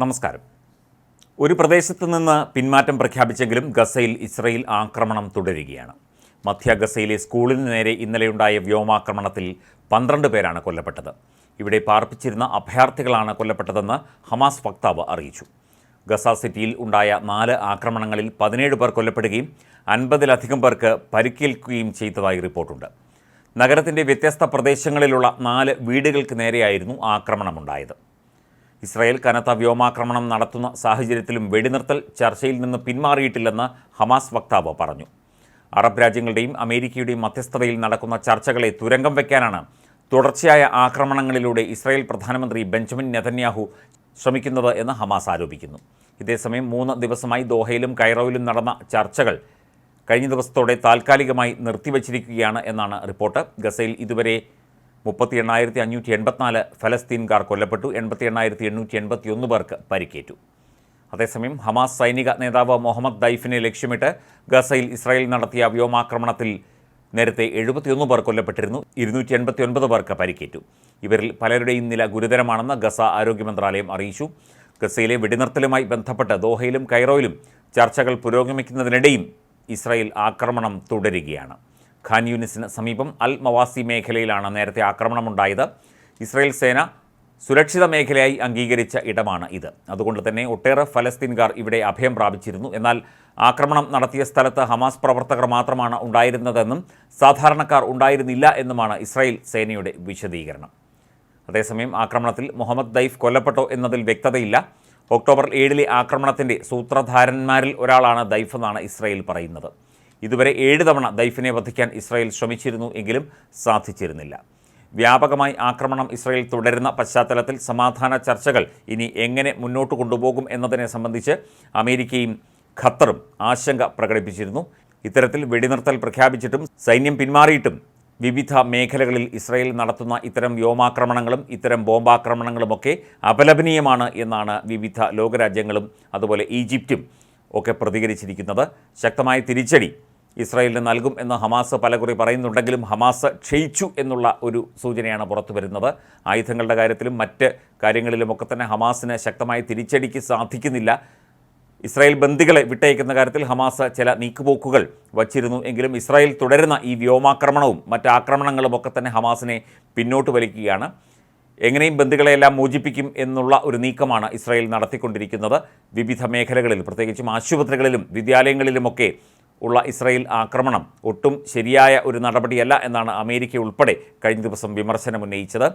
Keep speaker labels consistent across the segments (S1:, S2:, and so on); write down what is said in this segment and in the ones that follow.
S1: നമസ്കാരം. ഒരു പ്രദേശത്ത് നിന്ന് പിന്മാറ്റം പ്രഖ്യാപിച്ചെങ്കിലും ഗസയിൽ ഇസ്രയേൽ ആക്രമണം തുടരുകയാണ്. മധ്യ ഗസയിലെ സ്കൂളിന് നേരെ ഇന്നലെയുണ്ടായ വ്യോമാക്രമണത്തിൽ പന്ത്രണ്ട് പേരാണ് കൊല്ലപ്പെട്ടത്. ഇവിടെ പാർപ്പിച്ചിരുന്ന അഭയാർത്ഥികളാണ് കൊല്ലപ്പെട്ടതെന്ന് ഹമാസ് വക്താവ് അറിയിച്ചു. ഗസ സിറ്റിയിൽ ഉണ്ടായ നാല് ആക്രമണങ്ങളിൽ പതിനേഴ് പേർ കൊല്ലപ്പെടുകയും അൻപതിലധികം പേർക്ക് പരിക്കേൽക്കുകയും ചെയ്തതായി റിപ്പോർട്ടുണ്ട്. നഗരത്തിന്റെ വ്യത്യസ്ത പ്രദേശങ്ങളിലുള്ള നാല് വീടുകൾക്ക് നേരെയായിരുന്നു ആക്രമണമുണ്ടായത്. ഇസ്രായേൽ കനത്ത വ്യോമാക്രമണം നടത്തുന്ന സാഹചര്യത്തിലും വെടിനിർത്തൽ ചർച്ചയിൽ നിന്ന് പിന്മാറിയിട്ടില്ലെന്ന് ഹമാസ് വക്താവ് പറഞ്ഞു. അറബ് രാജ്യങ്ങളുടെയും അമേരിക്കയുടെയും മധ്യസ്ഥതയിൽ നടക്കുന്ന ചർച്ചകളെ തുരങ്കം വയ്ക്കാനാണ് തുടർച്ചയായ ആക്രമണങ്ങളിലൂടെ ഇസ്രായേൽ പ്രധാനമന്ത്രി ബെഞ്ചമിൻ നെതന്യാഹു ശ്രമിക്കുന്നത് എന്ന് ഹമാസ് ആരോപിക്കുന്നു. ഇതേസമയം മൂന്ന് ദിവസമായി ദോഹയിലും കൈറോയിലും നടന്ന ചർച്ചകൾ കഴിഞ്ഞ ദിവസത്തോടെ താൽക്കാലികമായി നിർത്തിവച്ചിരിക്കുകയാണ് എന്നാണ് റിപ്പോർട്ട്. ഗസയിൽ ഇതുവരെ മുപ്പത്തി എണ്ണായിരത്തി അഞ്ഞൂറ്റി എൺപത്തിനാല് ഫലസ്തീൻകാർ കൊല്ലപ്പെട്ടു. എൺപത്തി എണ്ണായിരത്തി എണ്ണൂറ്റി എൺപത്തി ഒന്ന് പേർക്ക് പരിക്കേറ്റു. അതേസമയം ഹമാസ് സൈനിക നേതാവ് മുഹമ്മദ് ദൈഫിനെ ലക്ഷ്യമിട്ട് ഗസയിൽ ഇസ്രായേൽ നടത്തിയ വ്യോമാക്രമണത്തിൽ നേരത്തെ എഴുപത്തിയൊന്ന് പേർ കൊല്ലപ്പെട്ടിരുന്നു. ഇരുന്നൂറ്റി എൺപത്തി ഒൻപത് പേർക്ക് പരിക്കേറ്റു. ഇവരിൽ പലരുടെയും നില ഗുരുതരമാണെന്ന് ഗസ ആരോഗ്യ മന്ത്രാലയം അറിയിച്ചു. ഗസയിലെ വെടിനിർത്തലുമായി ബന്ധപ്പെട്ട് ദോഹയിലും കൈറോയിലും ചർച്ചകൾ പുരോഗമിക്കുന്നതിനിടെയും ഇസ്രായേൽ ആക്രമണം തുടരുകയാണ്. ഖാൻ യൂനിസിന് സമീപം അൽ മവാസി മേഖലയിലാണ് നേരത്തെ ആക്രമണമുണ്ടായത്. ഇസ്രായേൽ സേന സുരക്ഷിത മേഖലയായി അംഗീകരിച്ച ഇടമാണ് ഇത്. അതുകൊണ്ട് തന്നെ ഒട്ടേറെ ഫലസ്തീൻകാർ ഇവിടെ അഭയം പ്രാപിച്ചിരുന്നു. എന്നാൽ ആക്രമണം നടത്തിയ സ്ഥലത്ത് ഹമാസ് പ്രവർത്തകർ മാത്രമാണ് ഉണ്ടായിരുന്നതെന്നും സാധാരണക്കാർ ഉണ്ടായിരുന്നില്ല എന്നുമാണ് ഇസ്രായേൽ സേനയുടെ വിശദീകരണം. അതേസമയം ആക്രമണത്തിൽ മുഹമ്മദ് ദൈഫ് കൊല്ലപ്പെട്ടോ എന്നതിൽ വ്യക്തതയില്ല. ഒക്ടോബർ ഏഴിലെ ആക്രമണത്തിന്റെ സൂത്രധാരന്മാരിൽ ഒരാളാണ് ദൈഫ് എന്നാണ് ഇസ്രായേൽ പറയുന്നത്. ഇതുവരെ ഏഴ് തവണ ദൈഫിനെ വധിക്കാൻ ഇസ്രായേൽ ശ്രമിച്ചിരുന്നു എങ്കിലും സാധിച്ചിരുന്നില്ല. വ്യാപകമായി ആക്രമണം ഇസ്രായേൽ തുടരുന്ന പശ്ചാത്തലത്തിൽ സമാധാന ചർച്ചകൾ ഇനി എങ്ങനെ മുന്നോട്ട് കൊണ്ടുപോകും എന്നതിനെ സംബന്ധിച്ച് അമേരിക്കയും ഖത്തറും ആശങ്ക പ്രകടിപ്പിച്ചിരുന്നു. ഇത്തരത്തിൽ വെടിനിർത്തൽ പ്രഖ്യാപിച്ചിട്ടും സൈന്യം പിന്മാറിയിട്ടും വിവിധ മേഖലകളിൽ ഇസ്രായേൽ നടത്തുന്ന ഇത്തരം വ്യോമാക്രമണങ്ങളും ഇത്തരം ബോംബാക്രമണങ്ങളുമൊക്കെ അപലപനീയമാണ് എന്നാണ് വിവിധ ലോകരാജ്യങ്ങളും അതുപോലെ ഈജിപ്തും ഒക്കെ പ്രതികരിച്ചിരിക്കുന്നത്. ശക്തമായ തിരിച്ചടി ഇസ്രായേലിന് നൽകും എന്ന് ഹമാസ് പലകുറി പറയുന്നുണ്ടെങ്കിലും ഹമാസ് ക്ഷയിച്ചു എന്നുള്ള ഒരു സൂചനയാണ് പുറത്തു വരുന്നത്. ആയുധങ്ങളുടെ കാര്യത്തിലും മറ്റ് കാര്യങ്ങളിലുമൊക്കെ തന്നെ ഹമാസിന് ശക്തമായി തിരിച്ചടിക്ക് സാധിക്കുന്നില്ല. ഇസ്രായേൽ ബന്ദികളെ വിട്ടയക്കുന്ന കാര്യത്തിൽ ഹമാസ് ചില നീക്കുപോക്കുകൾ വച്ചിരുന്നു. എങ്കിലും ഇസ്രായേൽ തുടരുന്ന ഈ വ്യോമാക്രമണവും മറ്റ് ആക്രമണങ്ങളും ഒക്കെ തന്നെ ഹമാസിനെ പിന്നോട്ട് വലിക്കുകയാണ്. എങ്ങനെയും ബന്ദികളെയെല്ലാം മോചിപ്പിക്കും എന്നുള്ള ഒരു നീക്കമാണ് ഇസ്രായേൽ നടത്തിക്കൊണ്ടിരിക്കുന്നത്. വിവിധ മേഖലകളിൽ പ്രത്യേകിച്ചും ആശുപത്രികളിലും വിദ്യാലയങ്ങളിലുമൊക്കെ ഉള്ള ഇസ്രയേൽ ആക്രമണം ഒട്ടും ശരിയായ ഒരു നടപടിയല്ല എന്നാണ് അമേരിക്ക ഉൾപ്പെടെ കഴിഞ്ഞ ദിവസം വിമർശനം ഉന്നയിച്ചത്.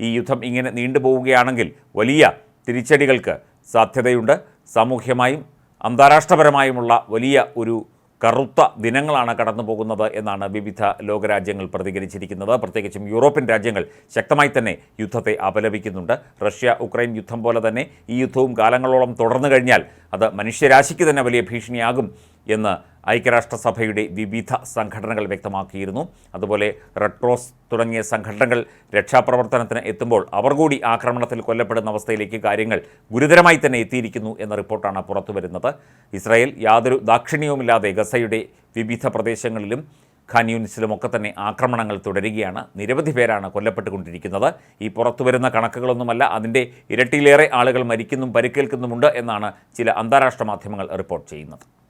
S1: ഈ യുദ്ധം ഇങ്ങനെ നീണ്ടുപോവുകയാണെങ്കിൽ വലിയ തിരിച്ചടികൾക്ക് സാധ്യതയുണ്ട്. സാമൂഹ്യമായും അന്താരാഷ്ട്രപരമായുമുള്ള വലിയ ഒരു കറുത്ത ദിനങ്ങളാണ് കടന്നു പോകുന്നത് എന്നാണ് വിവിധ ലോകരാജ്യങ്ങൾ പ്രതികരിച്ചിരിക്കുന്നത്. പ്രത്യേകിച്ചും യൂറോപ്യൻ രാജ്യങ്ങൾ ശക്തമായി തന്നെ യുദ്ധത്തെ അപലപിക്കുന്നുണ്ട്. റഷ്യ ഉക്രൈൻ യുദ്ധം പോലെ തന്നെ ഈ യുദ്ധവും കാലങ്ങളോളം തുടർന്നു കഴിഞ്ഞാൽ അത് മനുഷ്യരാശിക്ക് തന്നെ വലിയ ഭീഷണിയാകും എന്ന് ഐക്യരാഷ്ട്രസഭയുടെ വിവിധ സംഘടനകൾ വ്യക്തമാക്കിയിരുന്നു. അതുപോലെ റെഡ് ക്രോസ് തുടങ്ങിയ സംഘടനകൾ രക്ഷാപ്രവർത്തനത്തിന് എത്തുമ്പോൾ അവർ കൂടി ആക്രമണത്തിൽ കൊല്ലപ്പെടുന്ന അവസ്ഥയിലേക്ക് കാര്യങ്ങൾ ഗുരുതരമായി തന്നെ എത്തിയിരിക്കുന്നു എന്ന റിപ്പോർട്ടാണ് പുറത്തുവരുന്നത്. ഇസ്രായേൽ യാതൊരു ദാക്ഷിണ്യവുമില്ലാതെ ഗസയുടെ വിവിധ പ്രദേശങ്ങളിലും ഖാൻ തന്നെ ആക്രമണങ്ങൾ തുടരുകയാണ്. നിരവധി പേരാണ് കൊല്ലപ്പെട്ടുകൊണ്ടിരിക്കുന്നത്. ഈ പുറത്തുവരുന്ന കണക്കുകളൊന്നുമല്ല അതിന്റെ ഇരട്ടിയിലേറെ ആളുകൾ മരിക്കുന്നും പരിക്കേൽക്കുന്നുമുണ്ട് എന്നാണ് ചില അന്താരാഷ്ട്ര മാധ്യമങ്ങൾ റിപ്പോർട്ട് ചെയ്യുന്നത്.